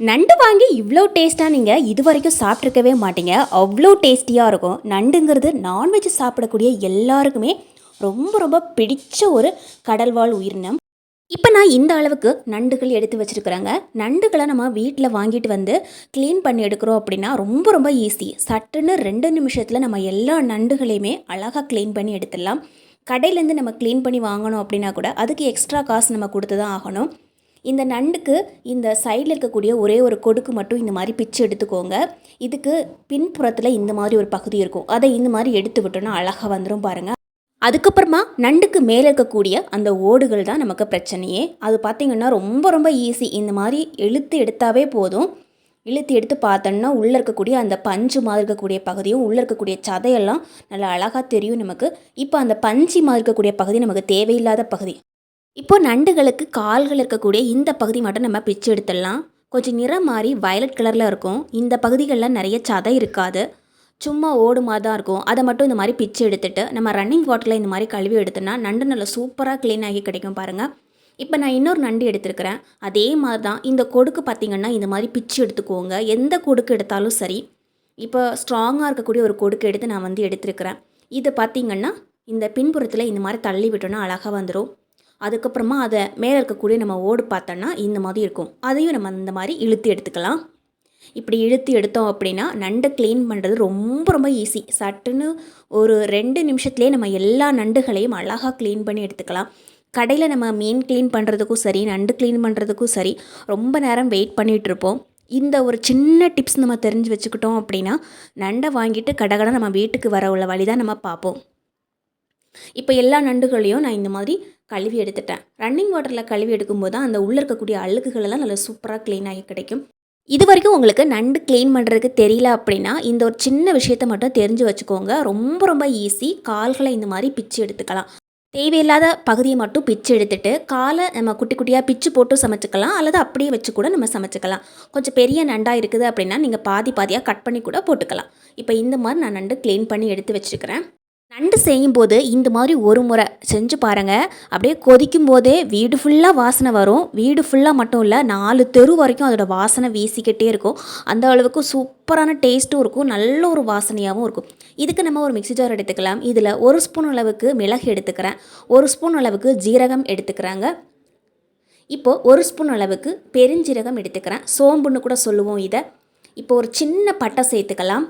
நண்டு வாங்கி இவ்வளோ டேஸ்ட்டாக நீங்கள் இது வரைக்கும் சாப்பிட்ருக்கவே மாட்டீங்க. அவ்வளோ டேஸ்டியாக இருக்கும். நண்டுங்கிறது நான்வெஜ் சாப்பிடக்கூடிய எல்லாருக்குமே ரொம்ப ரொம்ப பிடிச்ச ஒரு கடல்வாழ் உயிரினம் இப்போ நான் இந்த அளவுக்கு நண்டுகள் எடுத்து வச்சுருக்குறேங்க. நண்டுகளை நம்ம வீட்டில் வாங்கிட்டு வந்து க்ளீன் பண்ணி எடுக்கிறோம் அப்படின்னா ரொம்ப ரொம்ப ஈஸி சட்டுன்னு ரெண்டு நிமிஷத்தில் நம்ம எல்லா நண்டுகளையுமே அழகாக க்ளீன் பண்ணி எடுத்துடலாம். கடையிலேருந்து நம்ம க்ளீன் பண்ணி வாங்கணும் அப்படின்னா கூட அதுக்கு எக்ஸ்ட்ரா காசு நம்ம கொடுத்து தான் ஆகணும். இந்த நண்டுக்கு இந்த சைடில் இருக்கக்கூடிய ஒரே ஒரு கொடுக்கு மட்டும் இந்த மாதிரி பிச்சு எடுத்துக்கோங்க. இதுக்கு பின்புறத்தில் இந்த மாதிரி ஒரு பகுதி இருக்கும். அதை இந்த மாதிரி எடுத்து விட்டோன்னா அழகாக வந்துடும் பாருங்கள் அதுக்கப்புறமா நண்டுக்கு மேலே இருக்கக்கூடிய அந்த ஓடுகள் தான் நமக்கு பிரச்சனையே. அது பார்த்திங்கன்னா ரொம்ப ரொம்ப ஈஸி இந்த மாதிரி இழுத்து எடுத்தாவே போதும். இழுத்து எடுத்து பார்த்தோன்னா உள்ளே இருக்கக்கூடிய அந்த பஞ்சு மாதிரி இருக்கக்கூடிய பகுதியும் உள்ளே இருக்கக்கூடிய சதையெல்லாம் நல்லா அழகாக தெரியும் நமக்கு. இப்போ அந்த பஞ்சு மாதிரி இருக்கக்கூடிய பகுதி நமக்கு தேவையில்லாத பகுதி. இப்போது நண்டுகளுக்கு கால்கள் இருக்கக்கூடிய இந்த பகுதி மட்டும் நம்ம பிச்சு எடுத்துடலாம். கொஞ்சம் நிறம் மாறி வயலட் கலரில் இருக்கும். இந்த பகுதிகளில் நிறைய சதை இருக்காது. சும்மா ஓடுமா தான் இருக்கும். அதை மட்டும் இந்த மாதிரி பிச்சு எடுத்துட்டு நம்ம ரன்னிங் வாட்டரில் இந்த மாதிரி கழுவி எடுத்தோன்னா நண்டு நல்லா சூப்பராக க்ளீன் ஆகி கிடைக்கும் பாருங்கள் இப்போ நான் இன்னொரு நண்டு எடுத்திருக்கிறேன். அதே மாதிரி தான் இந்த கொடுக்கு பார்த்திங்கன்னா இந்த மாதிரி பிச்சு எடுத்துக்கோங்க. எந்த கொடுக்கு எடுத்தாலும் சரி. இப்போ ஸ்ட்ராங்காக இருக்கக்கூடிய ஒரு கொடுக்கு எடுத்து நான் வந்து எடுத்திருக்கிறேன். இது பார்த்திங்கன்னா இந்த பின்புறத்தில் இந்த மாதிரி தள்ளி விட்டோன்னா அழகாக வந்துடும் அதுக்கப்புறமா அதை மேலே இருக்கக்கூடிய நம்ம ஓடு பார்த்தோன்னா இந்த மாதிரி இருக்கும். அதையும் நம்ம இந்த மாதிரி இழுத்து எடுத்துக்கலாம். இப்படி இழுத்து எடுத்தோம் அப்படின்னா நண்டை க்ளீன் பண்ணுறது ரொம்ப ரொம்ப ஈஸி சட்டுன்னு ஒரு ரெண்டு நிமிஷத்துலேயே நம்ம எல்லா நண்டுகளையும் அழகாக க்ளீன் பண்ணி எடுத்துக்கலாம். கடையில் நம்ம மீன் க்ளீன் பண்ணுறதுக்கும் சரி நண்டு க்ளீன் பண்ணுறதுக்கும் சரி ரொம்ப நேரம் வெயிட் பண்ணிகிட்ருப்போம் இந்த ஒரு சின்ன டிப்ஸ் நம்ம தெரிஞ்சு வச்சுக்கிட்டோம் அப்படின்னா நண்டை வாங்கிட்டு கடகடை நம்ம வீட்டுக்கு வர உள்ள வழி தான் நம்ம பார்ப்போம். இப்போ எல்லா நண்டுகளையும் நான் இந்த மாதிரி கழுவி எடுத்துட்டேன். ரன்னிங் வாட்டரில் கழுவி எடுக்கும்போது தான் அந்த உள்ளே இருக்கக்கூடிய அழுக்குகள் நல்லா சூப்பராக க்ளீன் ஆகி கிடைக்கும். இது வரைக்கும் உங்களுக்கு நண்டு க்ளீன் பண்ணுறதுக்கு தெரியல அப்படின்னா இந்த ஒரு சின்ன விஷயத்தை மட்டும் தெரிஞ்சு வச்சுக்கோங்க. ரொம்ப ரொம்ப ஈஸி கால்களை இந்த மாதிரி பிச்சு எடுத்துக்கலாம். தேவையில்லாத பகுதியை மட்டும் பிச்சு எடுத்துட்டு காலை நம்ம குட்டி குட்டியாக பிச்சு போட்டு சமைச்சிக்கலாம். அல்லது அப்படியே வச்சு கூட நம்ம சமைச்சிக்கலாம். கொஞ்சம் பெரிய நண்டாக இருக்குது அப்படின்னா நீங்கள் பாதி பாதியாக கட் பண்ணி கூட போட்டுக்கலாம். இப்போ இந்த மாதிரி நான் நண்டு க்ளீன் பண்ணி எடுத்து வச்சுருக்கிறேன். நண்டு செய்யும்போது இந்த மாதிரி ஒரு முறை செஞ்சு பாருங்கள் அப்படியே கொதிக்கும் போதே வீடு ஃபுல்லாக வாசனை வரும். வீடு ஃபுல்லாக மட்டும் இல்லை நாலு தெரு வரைக்கும் அதோட வாசனை வீசிக்கிட்டே இருக்கும். அந்த அளவுக்கு சூப்பரான டேஸ்ட்டும் இருக்கும். நல்ல ஒரு வாசனையாகவும் இருக்கும். இதுக்கு நம்ம ஒரு மிக்சி ஜார் எடுத்துக்கலாம். இதில் ஒரு ஸ்பூன் அளவுக்கு மிளகு எடுத்துக்கிறேன். ஒரு ஸ்பூன் அளவுக்கு ஜீரகம் எடுத்துக்கிறாங்க. இப்போது ஒரு ஸ்பூன் அளவுக்கு பெருஞ்சீரகம் எடுத்துக்கிறேன். சோம்புன்னு கூட சொல்லுவோம் இதை. இப்போ ஒரு சின்ன பட்டை சேர்த்துக்கலாம்.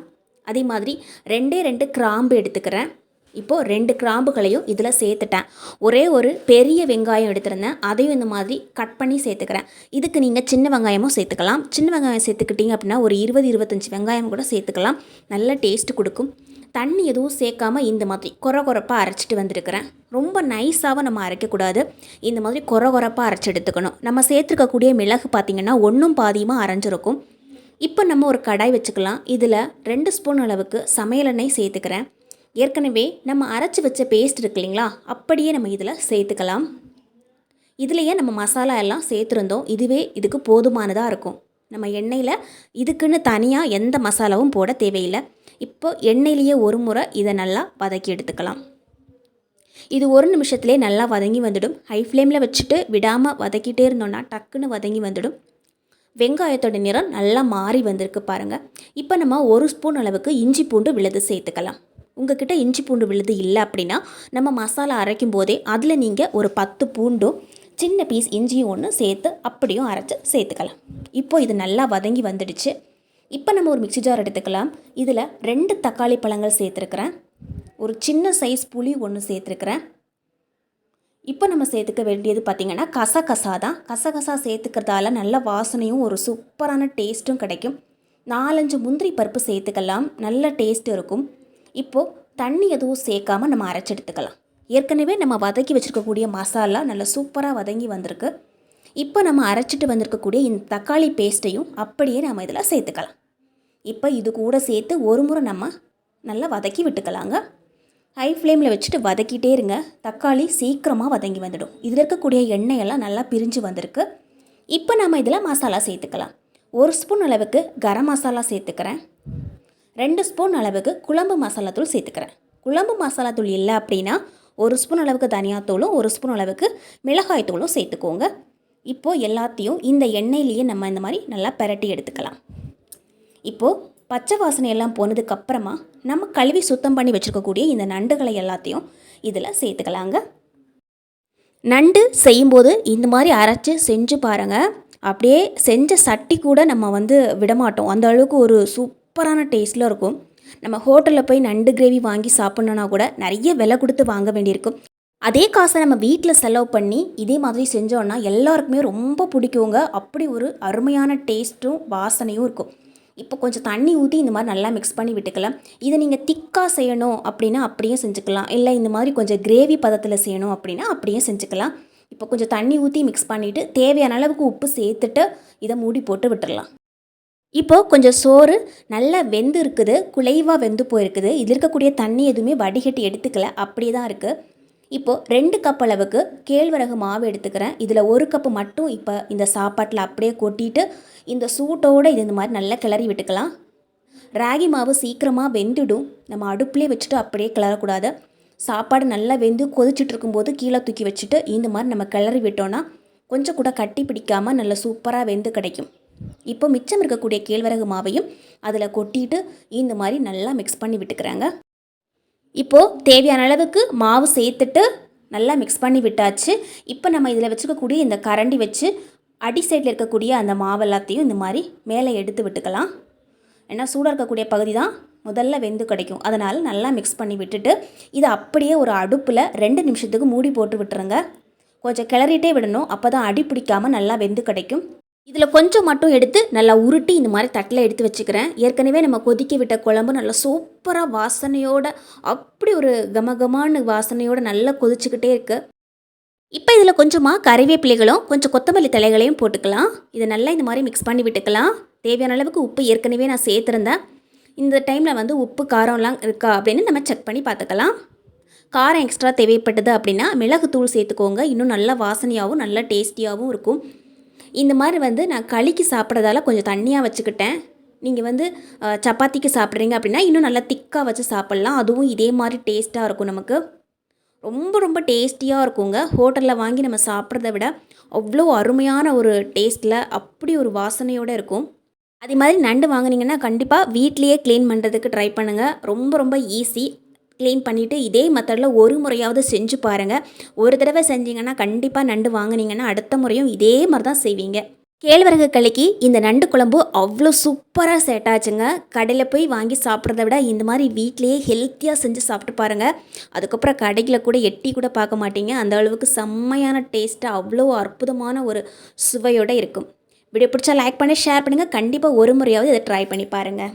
அதே மாதிரி ரெண்டே ரெண்டு கிராம்பு எடுத்துக்கிறேன். இப்போது ரெண்டு கிராம்புகளையும் இதில் சேர்த்துட்டேன். ஒரே ஒரு பெரிய வெங்காயம் எடுத்திருந்தேன். அதையும் இந்த மாதிரி கட் பண்ணி சேர்த்துக்கிறேன். இதுக்கு நீங்கள் சின்ன வெங்காயமும் சேர்த்துக்கலாம். சின்ன வெங்காயம் சேர்த்துக்கிட்டிங்க அப்படின்னா ஒரு இருபது இருபத்தஞ்சி வெங்காயம் கூட சேர்த்துக்கலாம். நல்ல டேஸ்ட்டு கொடுக்கும். தண்ணி எதுவும் சேர்க்காம இந்த மாதிரி கொர கொரப்பாக அரைச்சிட்டு வந்திருக்கிறேன். ரொம்ப நைஸாகவும் நம்ம அரைக்கக்கூடாது. இந்த மாதிரி கொர கொரப்பாக அரைச்சி எடுத்துக்கணும். நம்ம சேர்த்துருக்கக்கூடிய மிளகு பார்த்திங்கன்னா ஒன்றும் பாதியமாக அரைஞ்சிருக்கும். இப்போ நம்ம ஒரு கடாய் வச்சுக்கலாம். இதில் ரெண்டு ஸ்பூன் அளவுக்கு சமையல் எண்ணெய் சேர்த்துக்கிறேன். ஏற்கனவே நம்ம அரைச்சி வச்ச பேஸ்ட் இருக்கு இல்லைங்களா? அப்படியே நம்ம இதில் சேர்த்துக்கலாம். இதுலேயே நம்ம மசாலா எல்லாம் சேர்த்துருந்தோம். இதுவே இதுக்கு போதுமானதாக இருக்கும். நம்ம எண்ணெயில் இதுக்குன்னு தனியாக எந்த மசாலாவும் போட தேவையில்லை. இப்போ எண்ணெயிலேயே ஒரு முறை இதை நல்லா வதக்கி எடுத்துக்கலாம். இது ஒரு நிமிஷத்துலேயே நல்லா வதங்கி வந்துடும். ஹை ஃப்ளேமில் வச்சுட்டு விடாமல் வதக்கிட்டே இருந்தோன்னா டக்குன்னு வதங்கி வந்துடும். வெங்காயத்தோட நிறம் நல்லா மாறி வந்திருக்கு பாருங்கள் இப்போ நம்ம ஒரு ஸ்பூன் அளவுக்கு இஞ்சி பூண்டு விழுது சேர்த்துக்கலாம். உங்ககிட்ட இஞ்சி பூண்டு விழுது இல்லை அப்படின்னா நம்ம மசாலா அரைக்கும் போதே அதில் நீங்கள் ஒரு பத்து பூண்டும் சின்ன பீஸ் இஞ்சியும் ஒன்று சேர்த்து அப்படியும் அரைச்சி சேர்த்துக்கலாம். இப்போ இது நல்லா வதங்கி வந்துடுச்சு. இப்போ நம்ம ஒரு மிக்சி ஜார் எடுத்துக்கலாம். இதில் ரெண்டு தக்காளி பழங்கள் சேர்த்துருக்குறேன். ஒரு சின்ன சைஸ் புளி ஒன்று சேர்த்துருக்குறேன். இப்போ நம்ம சேர்த்துக்க வேண்டியது பார்த்திங்கன்னா கசகசா தான். கசகசா சேர்த்துக்கிறதால நல்ல வாசனையும் ஒரு சூப்பரான டேஸ்ட்டும் கிடைக்கும். நாலஞ்சு முந்திரி பருப்பு சேர்த்துக்கலாம். நல்ல டேஸ்ட் இருக்கும். இப்போது தண்ணி எதுவும் சேர்க்காம நம்ம அரைச்செடுத்துக்கலாம் ஏற்கனவே நம்ம வதக்கி வச்சுருக்கக்கூடிய மசாலா நல்லா சூப்பராக வதங்கி வந்திருக்கு. இப்போ நம்ம அரைச்சிட்டு வந்திருக்கக்கூடிய இந்த தக்காளி பேஸ்ட்டையும் அப்படியே நம்ம இதில் சேர்த்துக்கலாம். இப்போ இது கூட சேர்த்து ஒரு முறை நம்ம நல்லா வதக்கி விட்டுக்கலாங்க. ஹை ஃப்ளேமில் வச்சுட்டு வதக்கிட்டே இருங்க. தக்காளி சீக்கிரமாக வதங்கி வந்துடும். இதில் இருக்கக்கூடிய எண்ணெயெல்லாம் நல்லா பிரிஞ்சு வந்திருக்கு. இப்போ நம்ம இதில் மசாலா சேர்த்துக்கலாம். ஒரு ஸ்பூன் அளவுக்கு கரம் மசாலா சேர்த்துக்கிறேன். ரெண்டு ஸ்பூன் அளவுக்கு குழம்பு மசாலா தூள் சேர்த்துக்கிறேன். குழம்பு மசாலாத்தூள் இல்லை அப்படின்னா ஒரு ஸ்பூன் அளவுக்கு தனியாத்தூளும் ஒரு ஸ்பூன் அளவுக்கு மிளகாய் தூளும் சேர்த்துக்கோங்க. இப்போது எல்லாத்தையும் இந்த எண்ணெயிலேயே நம்ம இந்த மாதிரி நல்லா பிரட்டி எடுத்துக்கலாம். இப்போது பச்சை வாசனை எல்லாம் போனதுக்கப்புறமா நம்ம கழுவி சுத்தம் பண்ணி வச்சுருக்கக்கூடிய இந்த நண்டுகளை எல்லாத்தையும் இதில் சேர்த்துக்கலாங்க. நண்டு செய்யும்போது இந்த மாதிரி அரைச்சி செஞ்சு பாருங்கள் அப்படியே செஞ்ச சட்டி கூட நம்ம வந்து விடமாட்டோம். அந்த அளவுக்கு ஒரு சூப் சூப்பரான டேஸ்ட்டில் இருக்கும். நம்ம ஹோட்டலில் போய் நண்டு கிரேவி வாங்கி சாப்பிட்ணுன்னா கூட நிறைய விலை கொடுத்து வாங்க வேண்டியிருக்கும். அதே காசை நம்ம வீட்டில் செலவு பண்ணி இதே மாதிரி செஞ்சோன்னா எல்லாருக்குமே ரொம்ப பிடிக்குங்க. அப்படி ஒரு அருமையான டேஸ்ட்டும் வாசனையும் இருக்கும். இப்போ கொஞ்சம் தண்ணி ஊற்றி இந்த மாதிரி நல்லா மிக்ஸ் பண்ணி விட்டுக்கலாம். இதை நீங்கள் திக்காக செய்யணும் அப்படின்னா அப்படியே செஞ்சுக்கலாம். இல்லை இந்த மாதிரி கொஞ்சம் கிரேவி பதத்தில் செய்யணும் அப்படின்னா அப்படியே செஞ்சுக்கலாம். இப்போ கொஞ்சம் தண்ணி ஊற்றி மிக்ஸ் பண்ணிவிட்டு தேவையான அளவுக்கு உப்பு சேர்த்துட்டு இதை மூடி போட்டு விட்டுடலாம் இப்போது கொஞ்சம் சோறு நல்லா வெந்து இருக்குது குலைவாக வெந்து போயிருக்குது. இதில் இருக்கக்கூடிய தண்ணி எதுவுமே வடிகட்டி எடுத்துக்கல அப்படியே தான் இருக்குது இப்போது ரெண்டு கப் அளவுக்கு கேழ்வரகு மாவு எடுத்துக்கிறேன். இதில் ஒரு கப்பு மட்டும் இப்போ இந்த சாப்பாட்டில் அப்படியே கொட்டிட்டு இந்த சூட்டோடு இது இந்த மாதிரி நல்லா கிளறி விட்டுக்கலாம். ராகி மாவு சீக்கிரமாக வெந்துடும். நம்ம அடுப்புலேயே வச்சுட்டு அப்படியே கிளறக்கூடாது. சாப்பாடு நல்லா வெந்து கொதிச்சுட்டு இருக்கும்போது கீழே தூக்கி வச்சுட்டு இந்த மாதிரி நம்ம கிளறி விட்டோன்னா கொஞ்சம் கூட கட்டி பிடிக்காமல் நல்லா சூப்பராக வெந்து கிடைக்கும். இப்போ மிச்சம் இருக்கக்கூடிய கேழ்வரகு மாவையும் அதில் கொட்டிட்டு இந்த மாதிரி நல்லா மிக்ஸ் பண்ணி விட்டுக்கிறாங்க. இப்போது தேவையான அளவுக்கு மாவு சேர்த்துட்டு நல்லா மிக்ஸ் பண்ணி விட்டாச்சு. இப்போ நம்ம இதில் வச்சுக்கக்கூடிய இந்த கரண்டி வச்சு அடி சைடில் இருக்கக்கூடிய அந்த மாவு எல்லாத்தையும் இந்த மாதிரி மேலே எடுத்து விட்டுக்கலாம். ஏன்னா சூடாக இருக்கக்கூடிய பகுதி தான் முதல்ல வெந்து கிடைக்கும். அதனால் நல்லா மிக்ஸ் பண்ணி விட்டுட்டு இதை அப்படியே ஒரு அடுப்பில் ரெண்டு நிமிஷத்துக்கு மூடி போட்டு விட்டுருங்க. கொஞ்சம் கிளறிட்டே விடணும். அப்போ தான் அடி பிடிக்காமல் நல்லா வெந்து கிடைக்கும். இதில் கொஞ்சம் மட்டும் எடுத்து நல்லா உருட்டி இந்த மாதிரி தட்டில் எடுத்து வச்சுக்கிறேன். ஏற்கனவே நம்ம கொதிக்க விட்ட குழம்பு நல்லா சூப்பராக வாசனையோட அப்படி ஒரு கமகமான வாசனையோட நல்லா கொதிச்சுக்கிட்டே இருக்குது இப்போ இதில் கொஞ்சமாக கறிவேப்பிலைகளும் கொஞ்சம் கொத்தமல்லி தலைகளையும் போட்டுக்கலாம். இதை நல்லா இந்த மாதிரி மிக்ஸ் பண்ணி விட்டுக்கலாம். தேவையான அளவுக்கு உப்பு ஏற்கனவே நான் சேர்த்துருந்தேன். இந்த டைமில் வந்து உப்பு காரம்லாம் இருக்கா அப்படின்னு நம்ம செக் பண்ணி பார்த்துக்கலாம். காரம் எக்ஸ்ட்ரா தேவைப்பட்டது அப்படின்னா மிளகுத்தூள் சேர்த்துக்கோங்க. இன்னும் நல்லா வாசனையாகவும் நல்ல டேஸ்டியாகவும் இருக்கும். இந்த மாதிரி வந்து நான் களிக்கு சாப்பிட்றதால கொஞ்சம் தண்ணியாக வச்சுக்கிட்டேன். நீங்கள் வந்து சப்பாத்திக்கு சாப்பிட்றீங்க அப்படின்னா இன்னும் நல்லா திக்காக வச்சு சாப்பிட்லாம். அதுவும் இதே மாதிரி டேஸ்ட்டாக இருக்கும் நமக்கு. ரொம்ப ரொம்ப டேஸ்டியாக இருக்குங்க. ஹோட்டலில் வாங்கி நம்ம சாப்பிட்றத விட அவ்வளோ அருமையான ஒரு டேஸ்ட்டில் அப்படி ஒரு வாசனையோடு இருக்கும். அதே மாதிரி நண்டு வாங்கினீங்கன்னா கண்டிப்பாக வீட்லேயே க்ளீன் பண்ணுறதுக்கு ட்ரை பண்ணுங்கள் ரொம்ப ரொம்ப ஈஸி. க்ளீன் பண்ணிவிட்டு இதே மெத்தடில் ஒரு முறையாவது செஞ்சு பாருங்கள் ஒரு தடவை செஞ்சீங்கன்னா கண்டிப்பாக நண்டு வாங்கினீங்கன்னா அடுத்த முறையும் இதே மாதிரி தான் செய்வீங்க. கேழ்வரகு களிக்கு இந்த நண்டு குழம்பு அவ்வளோ சூப்பராக செட் ஆச்சுங்க. கடையில் போய் வாங்கி சாப்பிட்றத விட இந்த மாதிரி வீட்லேயே ஹெல்த்தியாக செஞ்சு சாப்பிட்டு பாருங்கள் அதுக்கப்புறம் கடையில் கூட எட்டி கூட பார்க்க மாட்டீங்க. அந்த அளவுக்கு செம்மையான டேஸ்ட்டாக அவ்வளோ அற்புதமான ஒரு சுவையோடு இருக்கும். வீடியோ பிடிச்சா லைக் பண்ணி ஷேர் பண்ணுங்கள் கண்டிப்பாக ஒரு முறையாவது இதை ட்ரை பண்ணி பாருங்கள்